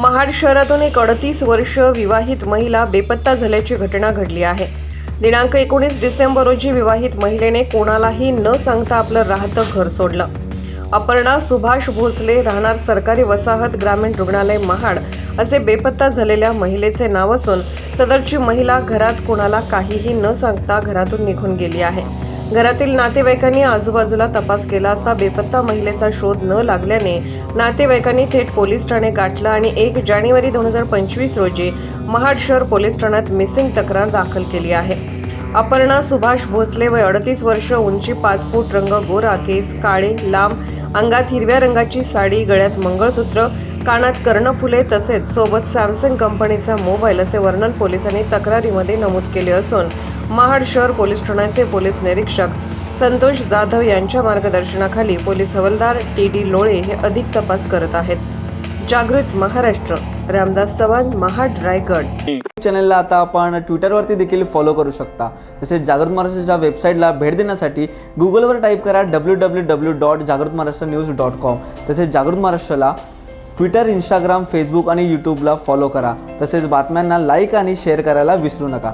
महाड शहरातून एक अडतीस वर्ष विवाहित महिला बेपत्ता झाल्याची घटना घडली आहे. दिनांक एकोणीस डिसेंबर रोजी विवाहित महिलेने कोणालाही न सांगता आपलं राहतं घर सोडलं. अपर्णा सुभाष भोसले राहणार सरकारी वसाहत ग्रामीण रुग्णालय महाड असे बेपत्ता झालेल्या महिलेचे नाव असून सदरची महिला घरात कोणाला काहीही न सांगता घरातून निघून गेली आहे. घरातील नातेवाईकांनी आजूबाजूला तपास केला असता बेपत्ता महिलेचा शोध न लागल्याने नातेवाईकांनी थेट पोलीस ठाणे गाठलं आणि एक जानेवारी दोन हजार पंचवीस रोजी महाड शहर पोलीस ठाण्यात मिसिंग तक्रार दाखल केली आहे. अपर्णा सुभाष भोसले वय अडतीस वर्ष उंची पाच फूट रंग गोरा केस काळे लांब अंगात हिरव्या रंगाची साडी गळ्यात मंगळसूत्र कानात कर्णफुले तसेच सोबत सॅमसंग कंपनीचा मोबाईल असे वर्णन पोलिसांनी तक्रारीमध्ये नमूद केले असून महाड शहर पोलीस ठाण्याचे पोलीस निरीक्षक संतोष जाधव यांच्या मार्गदर्शनाखाली पोलीस हवालदार टी डी लोळे हे अधिक तपास करत आहेत. जागृत महाराष्ट्र रामदास चव्हाण महाड रायगड. चॅनलला आता आपण ट्विटरवरती देखील फॉलो करू शकता. तसेच जागृत महाराष्ट्राच्या वेबसाईटला भेट देण्यासाठी गुगलवर टाईप करा डब्ल्यू डब्ल्यू डब्ल्यू डॉट जागृत महाराष्ट्र न्यूज डॉट कॉम तसेच जागृत महाराष्ट्राला ट्विटर इंस्टाग्राम फेसबुक आणि यूट्यूबला फॉलो करा. तसेच बातम्यांना लाईक आणि शेअर करायला विसरू नका.